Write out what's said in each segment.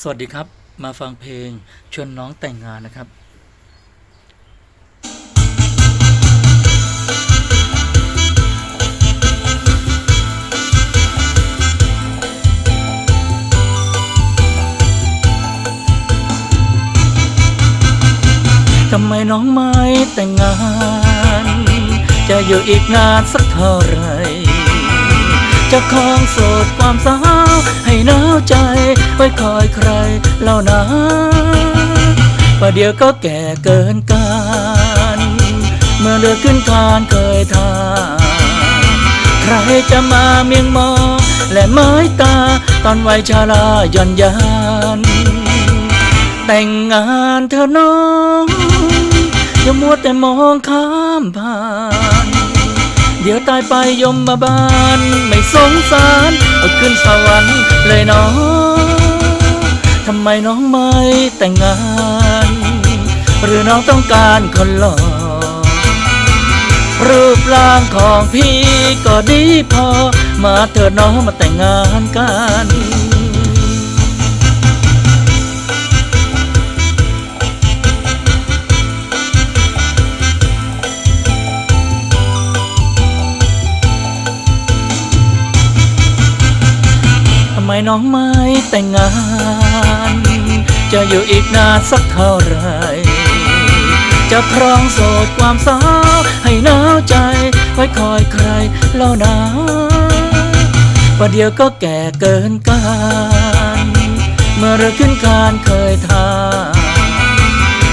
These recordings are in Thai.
สวัสดีครับ มาฟังเพลงชวนน้องแต่งงานนะครับทำไมน้องไม่แต่งงาน จะอยู่อีกนานสักเท่าไหร จะคองโสดความสาวให้หนาวใจ ไว้คอยใครเล่านะประเดี๋ยวก็แก่เกินการ เมื่อเลือกขึ้นคานเคยทานใครจะมาเมียงมองและไม้ตาตอนวัยชาลาย่อนยาน แต่งงานเธอน้องอย่ามัวแต่มองข้ามผ่าน เดี๋ยวตายไปยมมาบานไม่สงสาร เอาขึ้นสวรรค์เลยน้องทำไมน้องไม่แต่งงาน หรือน้องต้องการคนหล่อรูปร่างของพี่ก็ดีพอ มาเถิดน้องมาแต่งงานกัน ไมน้องไม่แต่งงาน จะอยู่อีกนานสักเท่าไร จะครองโสดความสาวให้หนาวใจ ไว้คอยใครเล่านาประเดี๋ยวก็แก่เกินการเมื่อเรือขึ้นคานเคยทา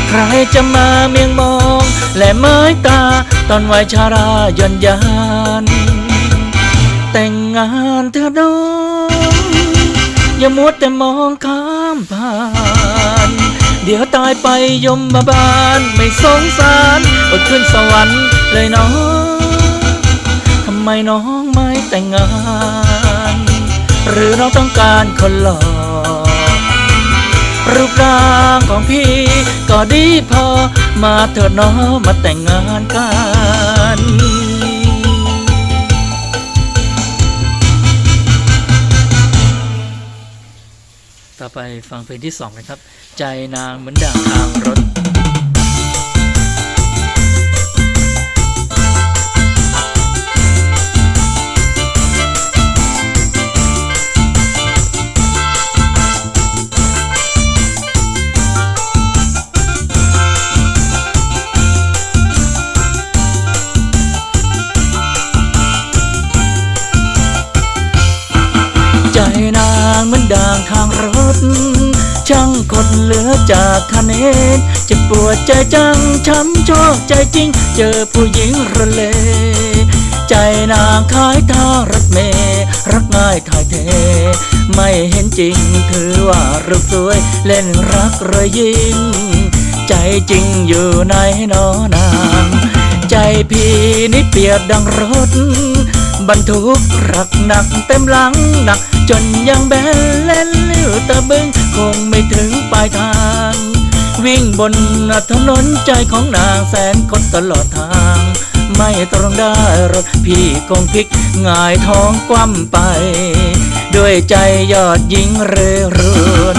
ใครจะมาเมียงมอง และไม้ตา ตอนวัยชาราย่อนยาน แต่งงานเธอะน้อง อย่ามัวแต่มองข้ามผ่าน เดี๋ยวตายไปยมมาบาลไม่สงสารอดขึ้นสวรรค์เลยน้องทำไมน้องไม่แต่งงาน หรือน้องต้องการคนหล่อรูปร่างของพี่ก็ดีพอมาเถิดน้องมาแต่งงานกัน ไปฟังเพลงที่สองนครับ ใจนางเหมือนด่างทางรถางเหมือนด่างทางรถ ช่างคนเหลือจากคะเนนเจะปวดใจจัง ช้ำชอกใจจริง เจอผู้หญิงระเล ใจนางขายทางรถเมรักง่ายถ่ายเท ไม่เห็นจริงคือว่ารูปสวย เล่นรักรอยยิ้มใจจริงอยู่ในนอนาง ใจพี่นี่เปียกดังรถ บรรทุกรักหนักเต็มหลังหนัก จนยังแบนเล่นเลิ้ยวตะบึงคงไม่ถึงปลายทาง วิ่งบนถนนใจของนางแสนคดตลอดทาง ไม่ตรงได้รถพี่คงพลิกหงายท้องคว่ำไป ด้วยใจยอดหญิงเร่ร่อน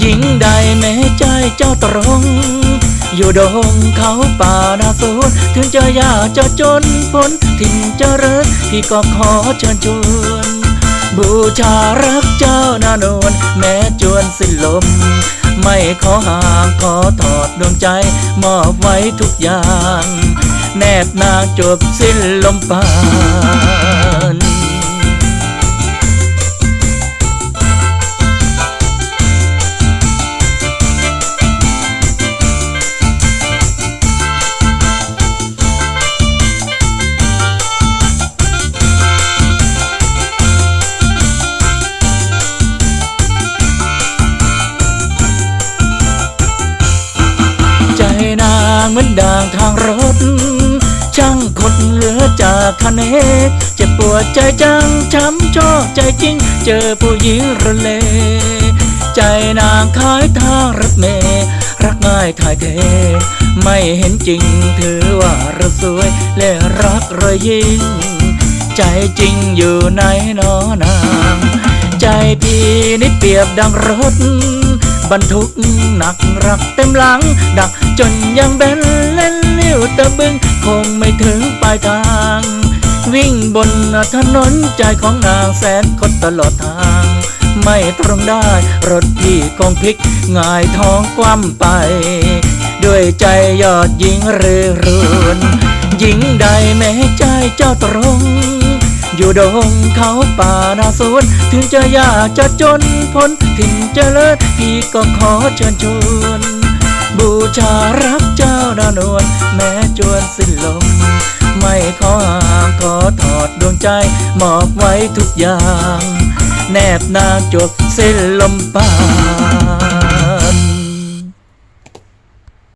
หญิงใดแม้ใจเจ้าตรง อยู่ดงเขาป่านาสูนถึงจะยากจะจนพ้นถิ่นเจริญพี่ก็ขอเชิญชวนบูชารักเจ้านานวลแม้จวนสิ้นลม ไม่ขอห่างขอถอดดวงใจ มอบไว้ทุกอย่าง แนบนางจบสิ้นลมปานางเหมือนด่างทางรถ ช่างคดเหลือจากคะเนเจ็บปวดใจจังช้ำชอกใจจริง เจอผู้หญิงระเล ใจนางขายทางรถเมรักง่ายถ่ายเท ไม่เห็นจริงถือว่าเราสวยและรักรอยยิ้มใจจริงอยู่ในนอนาง ใจพี่นี่เปรียบดังรถ บรรทุกหนักรักเต็มหลัง ดักจนยังแบนเล่นเลี้ยวตะบึง คงไม่ถึงปลายทาง วิ่งบนถนนใจของนางแสนคดตลอดทาง ไม่ตรงได้รถพี่คงพลิกหงายท้องคว่ำไป ด้วยใจยอดหญิงเรือรุนหญิงใดแม้ใจเจ้าตรง อยู่ดงเขาป่านาสวนถึงจะยากจะจนพ้นถิ่นเจริญพี่ก็ขอเชิญชวนบูชารักเจ้าดาวนวลแม้จวนสิ้นลมไม่ขอห่างขอถอดดวงใจมอบไว้ทุกอย่าง แนบนางจบสิ้นลมปา